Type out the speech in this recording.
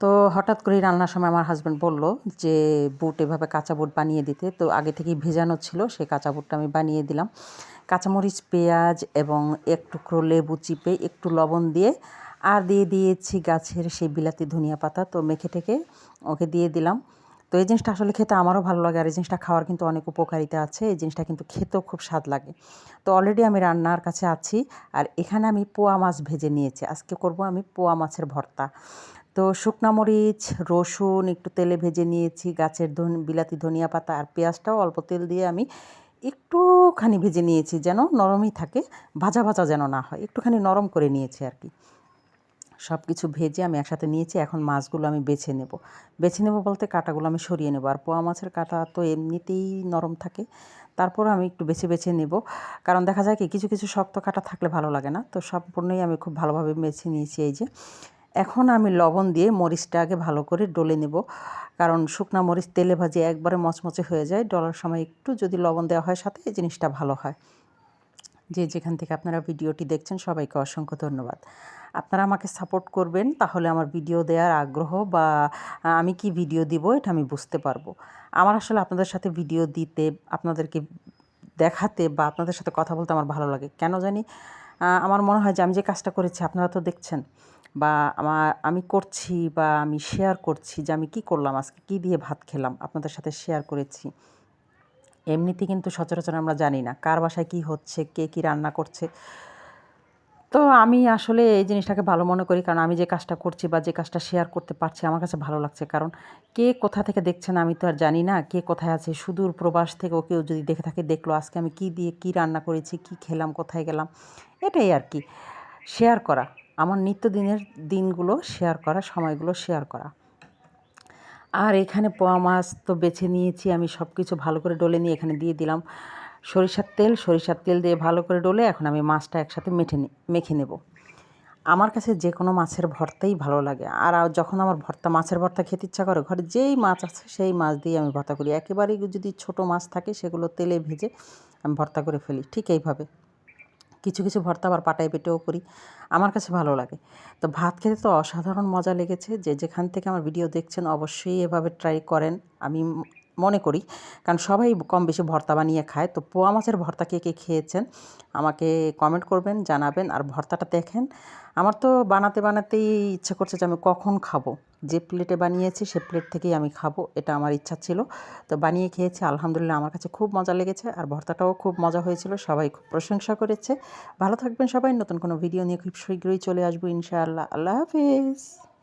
তো হঠাৎ করেই রান্নার সময় আমার হাজব্যান্ড বলল যে, বুট এভাবে কাঁচা বুট বানিয়ে দিতে। তো আগে থেকেই ভেজানো ছিল, সেই কাঁচা বুটটা আমি বানিয়ে দিলাম। কাঁচামরিচ, পেঁয়াজ এবং এক টুকরো লেবু চিপে একটু লবণ দিয়ে, আর দিয়ে দিয়েছি গাছের সেই বিলাতি ধনিয়া পাতা। তো মেখে টেকে ওকে দিয়ে দিলাম। তো এই জিনিসটা আসলে খেতে আমারও ভালো লাগে, আর এই জিনিসটা খাওয়ার কিন্তু অনেক উপকারিতা আছে। এই জিনিসটা কিন্তু খেতেও খুব স্বাদ লাগে। তো অলরেডি আমি রান্নার কাছে আছি, আর এখানে আমি পোয়া মাছ ভেজে নিয়েছি। আজকে করব আমি পোয়া মাছের ভর্তা। তো শুকনা মরিচ, রসুন একটু তেলে ভেজে নিয়েছি, গাছের ধন, বিলাতি ধনিয়া পাতা আর পেঁয়াজটাও অল্প তেল দিয়ে আমি একটুখানি ভেজে নিয়েছি যেন নরমই থাকে, ভাজা ভাজা যেন না হয়, একটুখানি নরম করে নিয়েছি আর কি। সব কিছু ভেজে আমি একসাথে নিয়েছি, এখন মাছগুলো আমি বেছে নেব। বেছে নেব বলতে কাঁটাগুলো আমি সরিয়ে নেব। আর পোয়া মাছের কাঁটা তো এমনিতেই নরম থাকে, তারপর আমি একটু বেছে বেছে নেব। কারণ দেখা যায় কি, কিছু কিছু শক্ত কাটা থাকলে ভালো লাগে না, তো সম্পূর্ণই আমি খুব ভালোভাবে বেছে নিয়েছি এই যে। এখন আমি লবণ দিয়ে মরিচটা আগে ভালো করে ডলে নেব। কারণ শুকনা মরিচ তেলে ভাজি একবারে মচমচে হয়ে যায়। ডলার সময় একটু যদি লবণ দেওয়া হয় সাথে, এই জিনিসটা ভালো হয়। যে যেখান থেকে আপনারা ভিডিওটি দেখছেন, সবাইকে অসংখ্য ধন্যবাদ। আপনারা আমাকে সাপোর্ট করবেন, তাহলে আমার ভিডিও দেওয়ার আগ্রহ বা আমি কি ভিডিও দিব, এটা আমি বুঝতে পারব। আমার আসলে আপনাদের সাথে ভিডিও দিতে, আপনাদেরকে দেখাতে বা আপনাদের সাথে কথা বলতে আমার ভালো লাগে। কেন জানি আমার মনে হয় যে আমি যে কাজটা করেছি, আপনারা তো দেখছেন, বা আমার, আমি করছি বা আমি শেয়ার করছি যে আমি কি করলাম আজকে, কি দিয়ে ভাত খেলাম, আপনাদের সাথে শেয়ার করেছি। এমনিতে কিন্তু সচরাচর আমরা জানি না কার বাসায় কী হচ্ছে, কে কী রান্না করছে। তো আমি আসলে এই জিনিসটাকে ভালো মনে করি। কারণ আমি যে কাজটা করছি বা যে কাজটা শেয়ার করতে পারছি, আমার কাছে ভালো লাগছে। কারণ কে কোথা থেকে দেখছেন আমি তো আর জানি না কে কোথায় আছে। সুদূর প্রবাস থেকেও কেউ যদি দেখে থাকে, দেখল আজকে আমি কি দিয়ে কি রান্না করেছি, কি খেলাম, কোথায় গেলাম, এটাই আর কি। শেয়ার করা, আমার নিত্যদিনের দিনগুলো শেয়ার করা, সময়গুলো শেয়ার করা। আর এখানে পোয়া মাছ তো বেছে নিয়েছি, আমি সব কিছু ভালো করে ডলে নিয়ে এখানে দিয়ে দিলাম। সরিষার তেল সরিষার তেল দিয়ে ভালো করে ডলে এখন আমি মাছটা একসাথে মেঠে মেখে নেব। আমার কাছে যে কোনো মাছের ভর্তাই ভালো লাগে। আর যখন আমার ভর্তা মাছের ভর্তা খেতে ইচ্ছা করে, ঘরে যেই মাছ আছে সেই মাছ দিয়ে আমি ভর্তা করি। একেবারেই যদি ছোট মাছ থাকে সেগুলো তেলে ভেজে আমি ভর্তা করে ফেলি। ঠিক এইভাবে। কিছু কিছু ভর্তা আবার পাটায় পেটেও করি। আমার কাছে ভালো লাগে। তো ভাত খেতে তো অসাধারণ মজা লেগেছে। যে যেখান থেকে আমার ভিডিও দেখছেন অবশ্যই এভাবে ট্রাই করেন। আমি মনে করি। কারণ সবাই কম বেশি ভর্তা বানিয়ে খায়। তো পোয়া মাছের ভর্তা কে কে খেয়েছেন? আমাকে কমেন্ট করবেন, জানাবেন। আর ভর্তাটা দেখেন, আমার তো বানাতে বানাতেই ইচ্ছে করছে যে আমি কখন খাব। যে প্লেটে বানিয়েছি, সে প্লেট থেকেই আমি খাব। এটা আমার ইচ্ছা ছিল। তো বানিয়ে খেয়েছি, আলহামদুলিল্লাহ আমার কাছে খুব মজা লেগেছে। আর ভর্তাটাও খুব মজা হয়েছিল, সবাই খুব প্রশংসা করেছে। ভালো থাকবেন সবাই, নতুন কোনো ভিডিও নিয়ে খুব শীঘ্রই চলে আসব ইনশাআল্লাহ। আল্লাহ হাফিজ।